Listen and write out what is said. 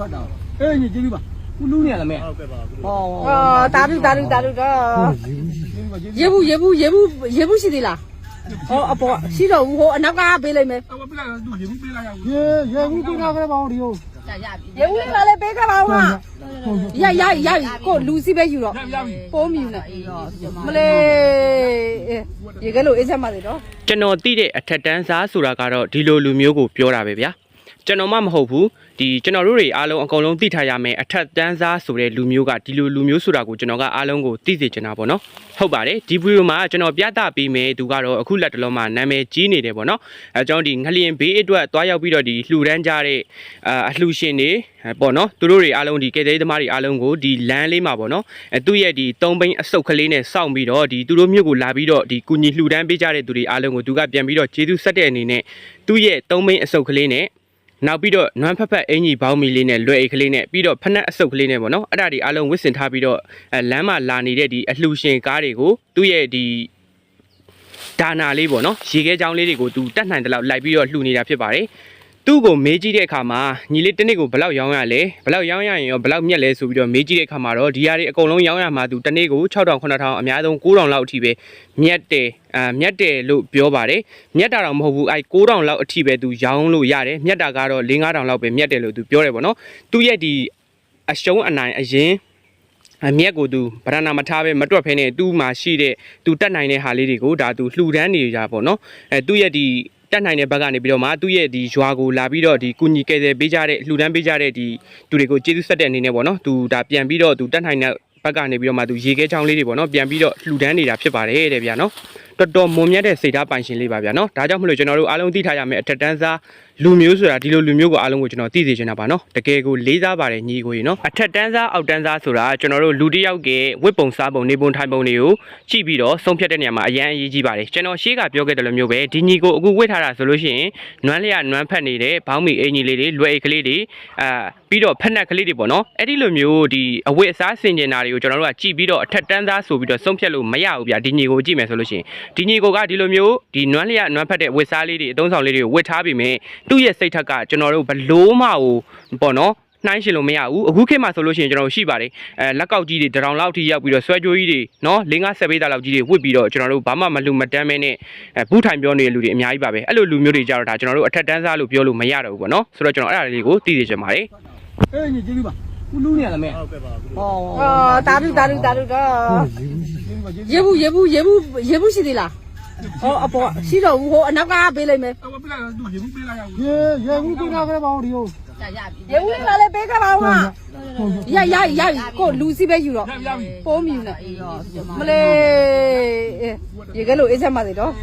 ထွက်တာအေးညီကျေးဇူးပါခုလူးနေရလားမဲဟုတ်ကဲ့ပါဘူးဟောအော်တာလူတာလူတာလူတော့ကျေးဇူးပါကျေးဇူးရေဘူးရေဘူးရေဘူးရေဘူးရှိသေးလားဟောအပေါ်ရှိတော့ဘူးဟိုအနောက်ကပေးလိုက်မယ်အဝပြလာသူရေဘူးပေးလာရဘူးရေရေဘူးပြတာခဲ့ပါဦးဒီဟုတ်ရေဘူးလေးလာလေးပေးခဲ့ပါဦးဟာရရရရကိုလူစီပဲယူတော့ရပြီပိုးမြူနေမလေးရေကလို့အေးစက်ပါသေးတော့ကျွန်တော်သိတဲ့အထက်တန်းစားဆိုတာကတော့ဒီလိုလူမျိုးကိုပြောတာပဲဗျာ ကျွန်တော်မှမဟုတ်ဘူးဒီကျွန်တော်တို့တွေအားလုံးအကုန်လုံးသိထားရမယ်အထက်တန်းစားဆိုတဲ့လူမျိုးကဒီလိုလူမျိုးဆိုတာကိုကျွန်တော်ကအားလုံးကိုသိစေချင်တာပေါ့နော်ဟုတ်ပါတယ်ဒီဗီဒီယိုမှာကျွန်တော်ပြသပေးမယ်သူကတော့အခုလက်တလုံးမှာနာမည်ကြီးနေတယ်ပေါ့နော်အဲကျွန်တော်ဒီငလျင်ဘေးအတွက်တွားရောက်ပြီးတော့ဒီလှူဒန်းကြတဲ့အာအလှူရှင်တွေအဲပေါ့နော်သူတို့တွေအားလုံးဒီကယ်ဆယ်ရေးသမားတွေအားလုံးကိုဒီလမ်းလေးမှာပေါ့နော်အဲသူ့ရဲ့ဒီသုံးဘိန်းအစုပ်ကလေးနဲ့စောင့်ပြီးတော့ဒီသူတို့မျိုးကိုလာပြီးတော့ဒီကုညီလှူဒန်းပေးကြတဲ့သူတွေအားလုံးကိုသူကပြန်ပြီးတော့ကျေးဇူးဆက်တဲ့အနေနဲ့သူ့ရဲ့သုံးဘိန်းအစုပ်ကလေးနဲ့ နောက်ပြီးတော့နွမ်းဖက်ဖက်အင်ကြီးဘောင်းမီလေးနဲ့လွယ်အိတ်ကလေးနဲ့ပြီးတော့ဖက်နှက်အစုပ်ကလေးနဲ့ပေါ့နော်အဲ့ဒါဒီအားလုံးဝစ်စင်ထားပြီးတော့အဲလမ်းမှာလာနေတဲ့ဒီအလှူရှင်ကားတွေကိုသူ့ရဲ့ဒီဒါနာလေးပေါ့နော်ရေခဲချောင်းလေးတွေကိုသူတတ်နိုင်တဲ့လောက်လိုက်ပြီးတော့လှူနေတာဖြစ်ပါတယ် သူ့ကိုမေးကြည့်တဲ့အခါမှာညီလေးတစ်နေ့ကိုဘယ်လောက်ရောင်းရလဲဘယ်လောက်ရောင်းရရင်ရောဘယ်လောက်မြက်လဲဆိုပြီးတော့မေးကြည့်တဲ့အခါမှာတော့ဒီဟာတွေအကုန်လုံးရောင်းရမှာသူတစ်နေ့ကို6000 9000အများဆုံး9000လောက်အထိပဲမြက်တယ်အာမြက်တယ်လို့ပြောပါတယ်မြက်တာတော့မဟုတ်ဘူးအဲ9000လောက်အထိပဲသူရောင်းလို့ရတယ်မြက်တာကတော့4 5000လောက်ပဲမြက်တယ်လို့သူပြောတယ်ပေါ့နော်သူ့ရဲ့ဒီအရှုံးအနိုင်အရင်အမြက်ကိုသူဗရဏာမထားပဲမတွက်ဖဲနဲ့သူ့မှာရှိတဲ့သူတက်နိုင်တဲ့ဟာလေးတွေကိုဒါသူလှူဒန်းနေကြပေါ့နော်အဲသူ့ရဲ့ဒီ တက်နိုင်တဲ့ဘက်ကနေပြီးတော့မှသူ့ရဲ့ဒီရွာကိုလာပြီးတော့ဒီကုညီကယ်ဆယ်ပေးကြတဲ့လှူဒန်းပေးကြတဲ့ဒီသူတွေကိုကျေးဇူးဆက်တဲ့အနေနဲ့ပေါ့နော်သူဒါပြန်ပြီးတော့သူတက်နိုင်တဲ့ဘက်ကနေပြီးတော့မှသူရေခဲချောင်းလေးတွေပေါ့နော်ပြန်ပြီးတော့လှူဒန်းနေတာဖြစ်ပါတယ်တဲ့ဗျာနော် တော်တော်မွန်မြတ်တဲ့စိတ်ဓာတ်ပိုင်ရှင်လေးပါဗျာနော်ဒါကြောင့်မလို့ကျွန်တော်တို့အားလုံးသိထားရမယ်အထက်တန်းစားလူမျိုးဆိုတာဒီလိုလူမျိုးကိုအားလုံးကိုကျွန်တော်သိစေချင်တာပါနော်တကယ်ကိုလေးစားပါတယ်ညီကိုကြီးနော်အထက်တန်းစားအောက်တန်းစားဆိုတာကျွန်တော်တို့လူတစ်ယောက်ကဝတ်ပုံစားပုံနေပုံထိုင်ပုံတွေကိုကြည့်ပြီးတော့ဆုံးဖြတ်တဲ့နေရာမှာအရန်အရေးကြီးပါတယ်ကျွန်တော်ရှေ့ကပြောခဲ့တယ်လို့မျိုးပဲဒီညီကိုအခုဝတ်ထားတာဆိုလို့ရှိရင်နွမ်းလျက်နွမ်းဖက်နေတဲ့ဘောင်းမီအင်ကြီးလေးတွေလွယ်အိတ်ကလေးတွေအာ ပြီးတော့ဖက်နှက်ကလေးတွေပေါ့နော်အဲ့ဒီလိုမျိုးဒီအဝတ်အစားဆင်ကျင်တာတွေကိုကျွန်တော်တို့ကကြည့်ပြီးတော့အထက်တန်းစားဆိုပြီးတော့ဆုံးဖြတ်လို့မရဘူးဗျာဒီညီကိုကြည့်မယ်ဆိုလို့ရှိရင်ဒီညီကိုကဒီလိုမျိုးဒီနွမ်းလျက်နွမ်းဖက်တဲ့ဝတ်စားလေးတွေအသုံးဆောင်လေးတွေကိုဝတ်ထားပြီးမြင်သူ့ရဲ့စိတ်ထက်ကကျွန်တော်တို့ဘလို့မှဟိုပေါ့နော်နှိုင်းရှင်လို့မရဘူးအခုခေတ်မှာဆိုလို့ရှိရင်ကျွန်တော်တို့ရှိပါတယ်အဲလက်ကောက်ကြီးတွေတရောင်လောက်ထိရောက်ပြီးတော့ဆွဲကြိုးကြီးတွေနော်၄၅ဆက်ပေးတာလောက်ကြီးတွေဝစ်ပြီးတော့ကျွန်တော်တို့ဘာမှမလူမတမ်းမဲနဲ့အဲဘူးထိုင်ပြောနေတဲ့လူတွေအများကြီးပါပဲအဲ့လိုလူမျိုးတွေကြတော့ဒါကျွန်တော်တို့အထက်တန်းစားလို့ပြောလို့မရတော့ဘူးပေါ့နော်ဆိုတော့ကျွန်တော်အဲ့ဒါလေးကိုသိသိချင်ပါတယ် အေးညီကျေးဇူးပါခုလူးနေရလားမဲဟုတ်ကဲ့ပါဘူးဟောအော်တာလူတာလူတာလူတော့ကျေးဇူးပါကျေးဇူးရေဘူးရေဘူးရေဘူးရေဘူးရှိသေးလားဟောအပေါ်ရှိတော့ဘူးဟိုအနောက်ကပေးလိုက်မယ်အဝပြလာသူရေဘူးပေးလာရဘူးရေရေဘူးပြတာခဲ့ပါဦးဒီဟုတ်ရေဘူးလေးလာလေးပေးခဲ့ပါဦးဟာရရရကိုလူစီပဲယူတော့ရပြီပိုးမြူနေမလေးရေကလို့အေးစက်ပါသေးတော့ရ